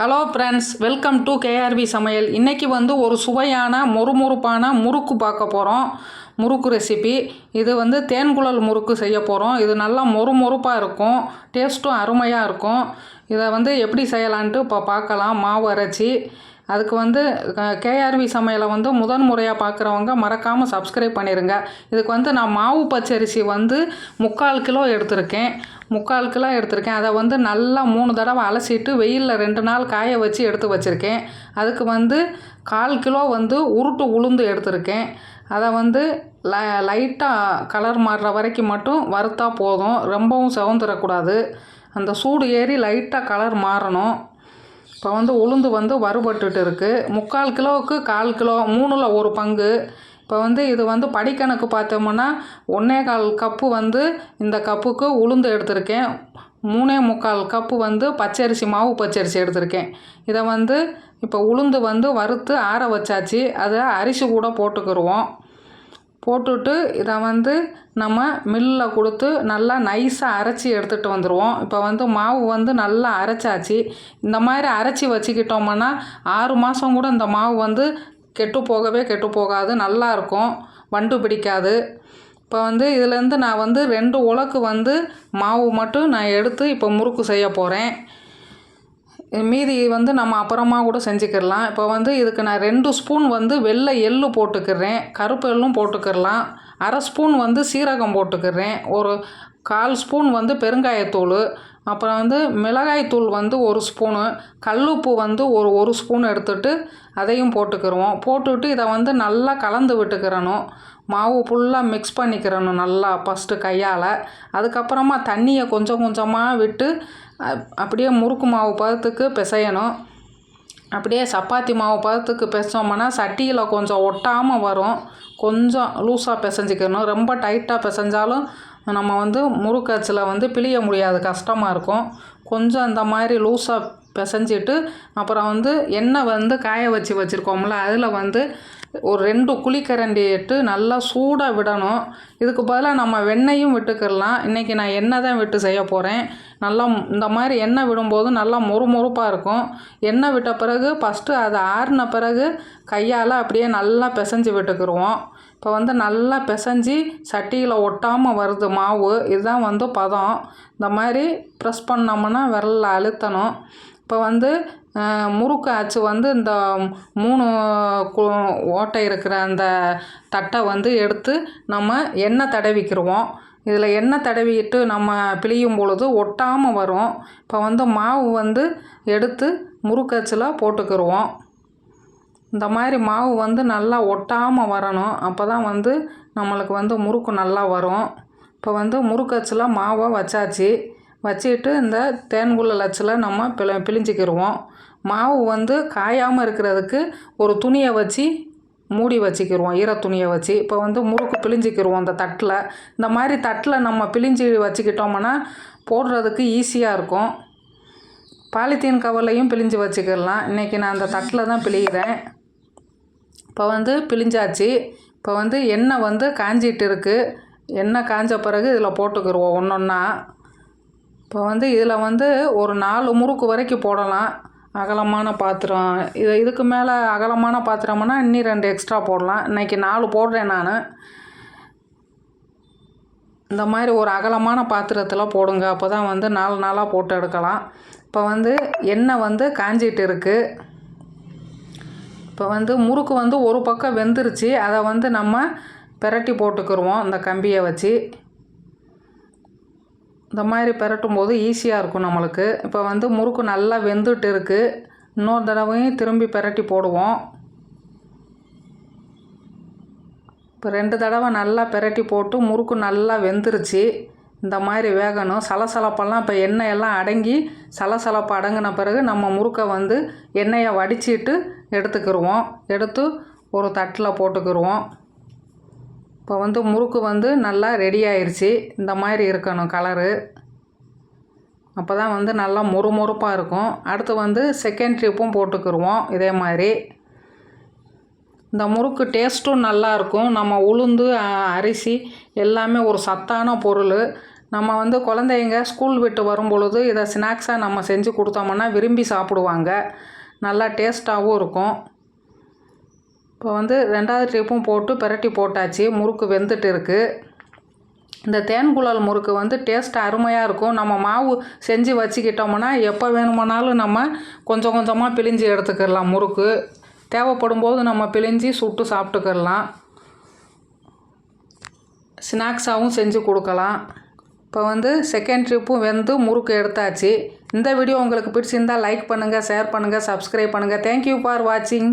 Hello friends welcome to KRV சமையல். இன்றைக்கி வந்து ஒரு சுவையான மொறுமொறுப்பான முறுக்கு பார்க்க போகிறோம் முறுக்கு ரெசிபி இது வந்து தேன்குழல் முறுக்கு செய்ய போகிறோம் இது நல்லா மொறுமொறுப்பாக இருக்கும். டேஸ்ட்டும் அருமையாக இருக்கும். இதை வந்து எப்படி செய்யலான்ட்டு இப்போ பார்க்கலாம். மாவு அரைச்சி. அதுக்கு வந்து கேஆர்வி சமையலை வந்து முதன் முறையாக பார்க்குறவங்க மறக்காமல் சப்ஸ்கிரைப் பண்ணிடுங்க இதுக்கு வந்து நான் மாவு பச்சரிசி வந்து முக்கால் கிலோ எடுத்திருக்கேன். முக்கால் கிலோ எடுத்திருக்கேன். அதை வந்து நல்லா மூணு தடவை அலசிட்டு வெயிலில் ரெண்டு நாள் காய வச்சு எடுத்து வச்சுருக்கேன். அதுக்கு வந்து கால் கிலோ வந்து உருட்டு உளுந்து எடுத்திருக்கேன். அதை வந்து ல லைட்டாக கலர் மாறுற வரைக்கும் மட்டும் வறுத்தா போதும். ரொம்பவும் செவந்துடக்கூடாது அந்த சூடு ஏறி லைட்டாக கலர் மாறணும். இப்போ வந்து உளுந்து வந்து வறுபட்டுட்டு இருக்குது முக்கால் கிலோவுக்கு கால் கிலோ மூணில் ஒரு பங்கு. இப்போ வந்து இது வந்து படிக்கணக்கு பார்த்தோம்னா ஒன்றே கால் கப்பு வந்து இந்த கப்புக்கு உளுந்து எடுத்திருக்கேன். மூணே முக்கால் கப்பு வந்து பச்சரிசி மாவு பச்சரிசி எடுத்திருக்கேன். இதை வந்து இப்போ உளுந்து வந்து வறுத்து ஆற வச்சாச்சு. அதை அரிசி கூட போட்டுக்கிருவோம். போட்டுட்டு இதை வந்து நம்ம மில்லில் கொடுத்து நல்லா நைஸாக அரைச்சி எடுத்துகிட்டு வந்துடுவோம் இப்போ வந்து மாவு வந்து நல்லா அரைச்சாச்சு. இந்த மாதிரி அரைச்சி வச்சுக்கிட்டோம்னா ஆறு மாதம் கூட இந்த மாவு வந்து கெட்டு போகவே கெட்டு போகாது. நல்லாயிருக்கும் வண்டு பிடிக்காது. இப்போ வந்து இதுலேருந்து நான் வந்து ரெண்டு உலக்கு வந்து மாவு மட்டும் நான் எடுத்து இப்போ முறுக்கு செய்ய போகிறேன் மீதி வந்து நம்ம அப்புறமா கூட செஞ்சுக்கிடலாம். இப்போ வந்து இதுக்கு நான் ரெண்டு ஸ்பூன் வந்து வெள்ளை எள்ளு போட்டுக்கிறேன். கருப்பு எள்ளும் போட்டுக்கிடலாம் அரை ஸ்பூன் வந்து சீரகம் போட்டுக்கிறேன். ஒரு கால் ஸ்பூன் வந்து பெருங்காயத்தூள். அப்புறம் வந்து மிளகாய்த்தூள் வந்து ஒரு ஸ்பூனு கல்லுப்பு வந்து ஒரு ஒரு ஸ்பூன் எடுத்துட்டு அதையும் போட்டுக்கிருவோம். போட்டுவிட்டு இதை வந்து நல்லா கலந்து விட்டுக்கிறணும் மாவு ஃபுல்லாக மிக்ஸ் பண்ணிக்கிறணும் நல்லா ஃபஸ்ட்டு கையால். அதுக்கப்புறமா தண்ணியை கொஞ்சம் கொஞ்சமாக விட்டு அப்படியே முறுக்கு மாவு பதத்துக்கு பிசையணும். அப்படியே சப்பாத்தி மாவு பதத்துக்கு பிசைச்சோம்னா சட்டியில் கொஞ்சம் ஒட்டாமல் வரும். கொஞ்சம் லூஸாக பிசைஞ்சிக்கணும் ரொம்ப டைட்டாக பிசைஞ்சாலும் நம்ம வந்து முறுக்கச்சில் வந்து பிழிய முடியாது கஷ்டமாக இருக்கும். கொஞ்சம் அந்த மாதிரி லூஸாக பிசைஞ்சிட்டு அப்புறம் வந்து எண்ணெய் வந்து காய வச்சு வச்சுருக்கோம்ல அதில் வந்து ஒரு ரெண்டு குழிக்கரண்டி இட்டு நல்லா சூடாக விடணும். இதுக்கு பதிலாக நம்ம வெண்ணெயும் விட்டுக்கிடலாம். இன்றைக்கி நான் எண்ணெய் தான் விட்டு செய்ய போகிறேன் நல்லா இந்த மாதிரி எண்ணெய் விடும்போது நல்லா மொறுமொறுப்பாக இருக்கும். எண்ணெய் விட்ட பிறகு ஃபஸ்ட்டு அதை ஆறின பிறகு கையால் அப்படியே நல்லா பிசைஞ்சு விட்டுக்கிருவோம். இப்போ வந்து நல்லா பிசைஞ்சு சட்டியில் ஒட்டாமல் வருது மாவு. இதுதான் வந்து பதம். இந்த மாதிரி ப்ரெஸ் பண்ணோம்னா விரலில் அழுத்தணும். இப்போ வந்து முறுக்கு ஆச்சு வந்து இந்த மூணு கு- ஓட்டை இருக்கிற அந்த தட்டை வந்து எடுத்து நம்ம எண்ணெய் தடவிக்கிருவோம். இதில் எண்ணெய் தடவிட்டு நம்ம பிழியும் பொழுது ஒட்டாமல் வரும். இப்போ வந்து மாவு வந்து எடுத்து முறுக்கச்சில் அச்சில் போட்டுக்கிருவோம். இந்த மாதிரி மாவு வந்து நல்லா ஒட்டாமல் வரணும். அப்போ தான் வந்து நம்மளுக்கு வந்து முறுக்கு நல்லா வரும். இப்போ வந்து முறுக்கு அச்சில் மாவை வச்சாச்சு. வச்சுட்டு இந்த தேன்குள்ளல் அச்சில் நம்ம பிள பிழிஞ்சிக்கிடுவோம் மாவு வந்து காயாமல் இருக்கிறதுக்கு ஒரு துணியை வச்சு மூடி வச்சுக்கிடுவோம் ஈர துணியை வச்சு. இப்போ வந்து முறுக்கு பிழிஞ்சிக்கிடுவோம் அந்த தட்டில். இந்த மாதிரி தட்டில் நம்ம பிழிஞ்சு வச்சுக்கிட்டோம்னா போடுறதுக்கு ஈஸியாக இருக்கும். பாலித்தீன் கவர்லையும் பிழிஞ்சு வச்சுக்கிடலாம் இன்றைக்கி நான் அந்த தட்டில் தான் பிழிகிறேன் இப்போ வந்து பிழிஞ்சாச்சு. இப்போ வந்து எண்ணெய் வந்து காஞ்சிட்டு இருக்குது எண்ணெய் காஞ்ச பிறகு இதில் போட்டுக்கிருவோம் ஒன்று ஒன்றா இப்போ வந்து இதில் வந்து ஒரு நாலு முறுக்கு வரைக்கும் போடலாம். அகலமான பாத்திரம். இது இதுக்கு மேலே அகலமான பாத்திரம்னா இன்னும் ரெண்டு எக்ஸ்ட்ரா போடலாம். இன்றைக்கி நாலு போடுறேன் நான். இந்த மாதிரி ஒரு அகலமான பாத்திரத்தில் போடுங்க. அப்போ தான் வந்து நாலு நாளாக போட்டு எடுக்கலாம். இப்போ வந்து எண்ணெய் வந்து காஞ்சிட்டு இருக்குது இப்போ வந்து முறுக்கு வந்து ஒரு பக்கம் வெந்துருச்சு அதை வந்து நம்ம பெரட்டி போட்டுக்கிருவோம் இந்த கம்பியை வச்சு. இந்த மாதிரி பிரட்டும் போது ஈஸியாக இருக்கும் நம்மளுக்கு. இப்போ வந்து முறுக்கு நல்லா வெந்துட்டு இருக்குது இன்னொரு தடவையும் திரும்பி பிரட்டி போடுவோம். இப்போ ரெண்டு தடவை நல்லா பிரட்டி போட்டு முறுக்கு நல்லா வெந்துருச்சு. இந்த மாதிரி வேகணும். சலசலப்பெல்லாம் இப்போ எண்ணெய் எல்லாம் அடங்கி சலசலப்பு அடங்கின பிறகு நம்ம முறுக்கை வந்து எண்ணெயை வடிச்சிட்டு எடுத்துக்கிருவோம். எடுத்து ஒரு தட்டில் போட்டுக்கிருவோம். இப்போ வந்து முறுக்கு வந்து நல்லா ரெடி ஆயிடுச்சு இந்த மாதிரி இருக்கணும் கலரு அப்போ தான் வந்து நல்லா மொறுமொறுப்பாக இருக்கும். அடுத்து வந்து செகண்ட் ட்ரிப்பும் போட்டுக்கிருவோம். இதே மாதிரி. இந்த முறுக்கு டேஸ்ட்டும் நல்லாயிருக்கும். நம்ம உளுந்து அரிசி எல்லாமே ஒரு சத்தான பொருள். நம்ம வந்து குழந்தைங்க ஸ்கூல் விட்டு வரும் பொழுது இதை ஸ்நாக்ஸாக நம்ம செஞ்சு கொடுத்தோம்னா விரும்பி சாப்பிடுவாங்க. நல்லா டேஸ்ட்டாகவும் இருக்கும். இப்போ வந்து ரெண்டாவது ட்ரிப்பும் போட்டு பிரட்டி போட்டாச்சு. முறுக்கு வெந்துட்டு இருக்குது இந்த தேன்குழல் முறுக்கு வந்து டேஸ்ட் அருமையாக இருக்கும். நம்ம மாவு செஞ்சு வச்சுக்கிட்டோம்னா எப்போ வேணுமானாலும் நம்ம கொஞ்சம் கொஞ்சமாக பிழிஞ்சு எடுத்துக்கிடலாம் முறுக்கு. தேவைப்படும் போது நம்ம பிழிஞ்சு சுட்டு சாப்பிட்டுக்கிடலாம் ஸ்நாக்ஸாகவும் செஞ்சு கொடுக்கலாம். இப்போ வந்து செகண்ட் ட்ரிப்பும் வெந்து முறுக்கு எடுத்தாச்சு. இந்த வீடியோ உங்களுக்கு பிடிச்சிருந்தால் லைக் பண்ணுங்கள் ஷேர் பண்ணுங்கள் சப்ஸ்கிரைப் பண்ணுங்கள் தேங்க்யூ ஃபார் வாட்சிங்